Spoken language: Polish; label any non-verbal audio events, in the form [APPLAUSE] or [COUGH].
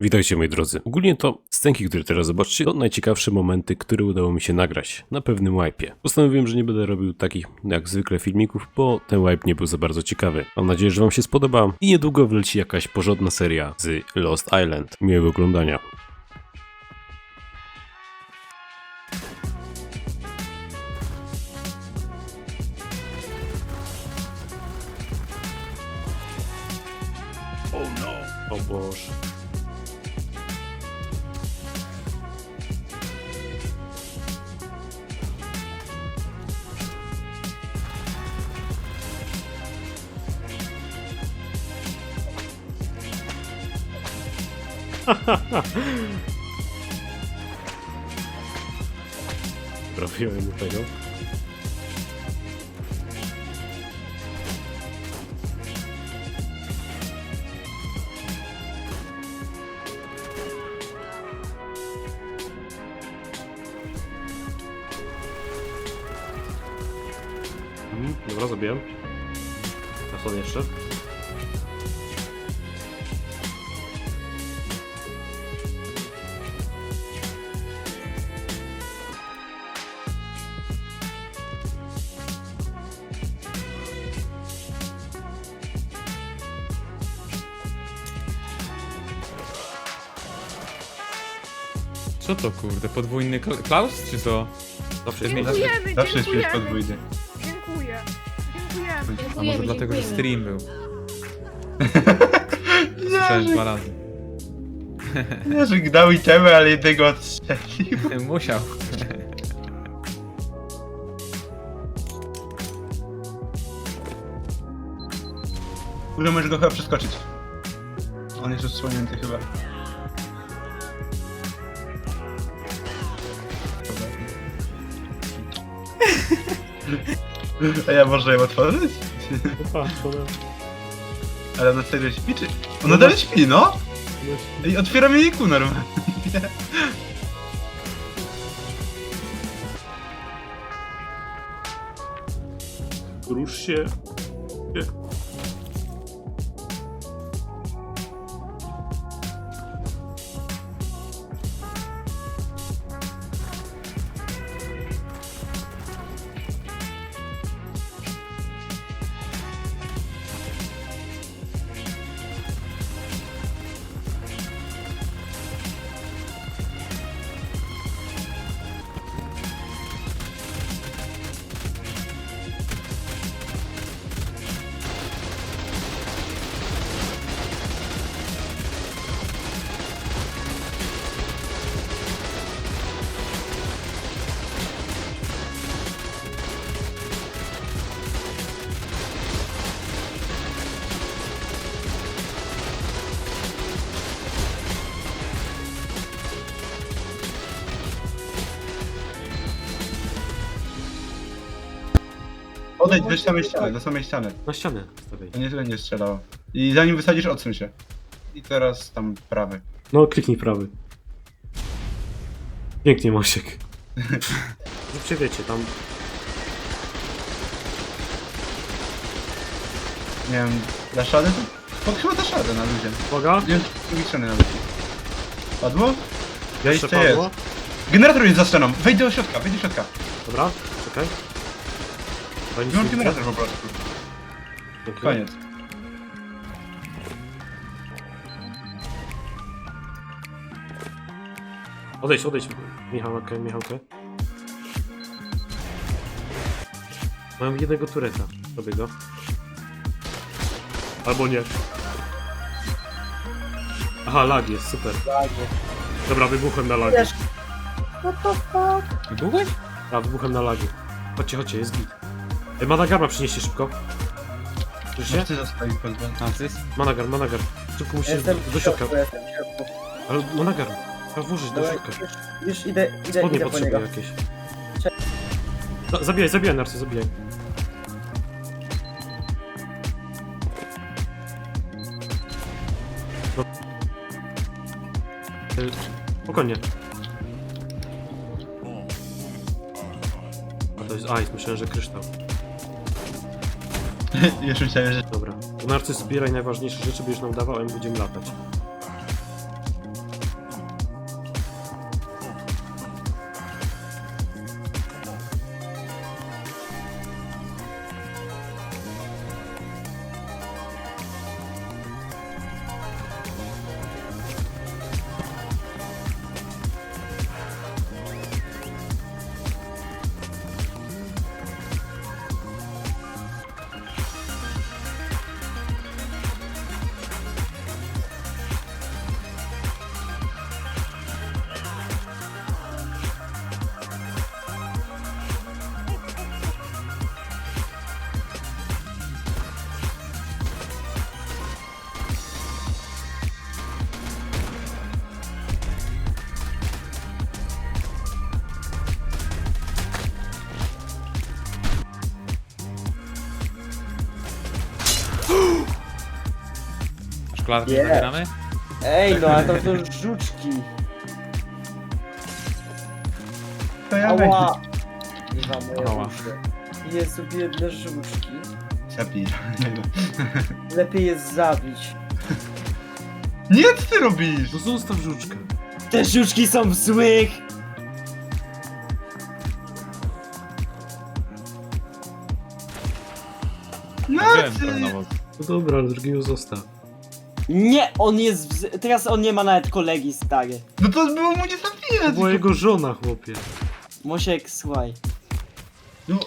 Witajcie moi drodzy. Ogólnie to scenki, które teraz zobaczycie, to najciekawsze momenty, które udało mi się nagrać na pewnym wipe'ie. Postanowiłem, że nie będę robił takich jak zwykle filmików, bo ten wipe nie był za bardzo ciekawy. Mam nadzieję, że wam się spodoba i niedługo wleci jakaś porządna seria z Lost Island. Miłego oglądania. O no! O Boże. Trafiłem do tego. Mhm, dobra, zabiłem. A co jeszcze? Co to kurde? Podwójny kla- Klaus czy co? Zawsze jest Dziękujemy, Zawsze śmieć dziękujemy. podwójny. Dziękuję. Dziękujemy. A może dlatego, że stream był. [LAUGHS] Słyszałem dwa razy. nie, że dał itemy, ale jednego odstrzelił. [LAUGHS] Musiał. W ogóle możesz go chyba przeskoczyć. On jest odsłonięty chyba. A ja może ją otworzyć? Patrz, ona... Ale ona serio śpi, czy... Ona dalej śpi, no! I otwieram jej ku normalnie. Rusz się. Nie. Odejdź do samej ściany, do samej ściany. Na ścianę stawiaj. To nie będzie strzelało. I zanim wysadzisz, odsuń się. I teraz tam prawy. No, kliknij prawy. Pięknie, Mosiek. [LAUGHS] Zróbcie, wiecie, tam... Nie wiem, dasz radę? Pod chyba dasz radę na ludzie. Uwaga, Nie wiem, strony nawet. Padło? Ja jeszcze jeszcze jest. padło. Generator jest za ścianą. Wejdź do środka, wejdź do środka. Dobra, czekaj. To nic Wyłącz nie generator widzę. po prostu. Dzięki. Koniec. Odejdź, odejdź, Michałkę, Michałkę. Mam jednego tureta, robię go. Albo nie. Aha, lag jest, super. Dobra, wybuchłem na lagi. Wybuchłeś? A, wybuchłem na lagi. Chodźcie, chodźcie, jest git. Ej, Managarma przynieście szybko. Słyszycie? Ty? Managar, Managar. Szybko musicie Jestem do środka. w środku, jestem w środku. Ale Managar, trzeba włożyć do Dobra, środka. już, już idę, idę, Spodnie idę po potrzebuję niego. jakieś. Cze- Za- Zabijaj, zabijaj, Narcy, zabijaj. No. Y, Spokojnie. A to jest ice, myślałem, że kryształ. [LAUGHS] Już myślałem, że... Dobra. To Narcyz zbieraj najważniejsze rzeczy, będziesz nam dawał, a my będziemy latać. Klatkę Nie. zagramy? Ej, no ale to są żuczki. To ja wejdę. Ała. Wam moje Ała. uszy. Jezu, biedne żuczki. Zabij. Lepiej je zabić. Nie, co ty robisz? No zostaw żuczkę. Te żuczki są złych! No Wiem, ty. trenował. No dobra, ale drugiego zostaw. Nie, on jest. w- Teraz on nie ma nawet kolegi stary. No to było mu nie zabijać. To była jego żona, chłopie. Mosiek, słuchaj. No,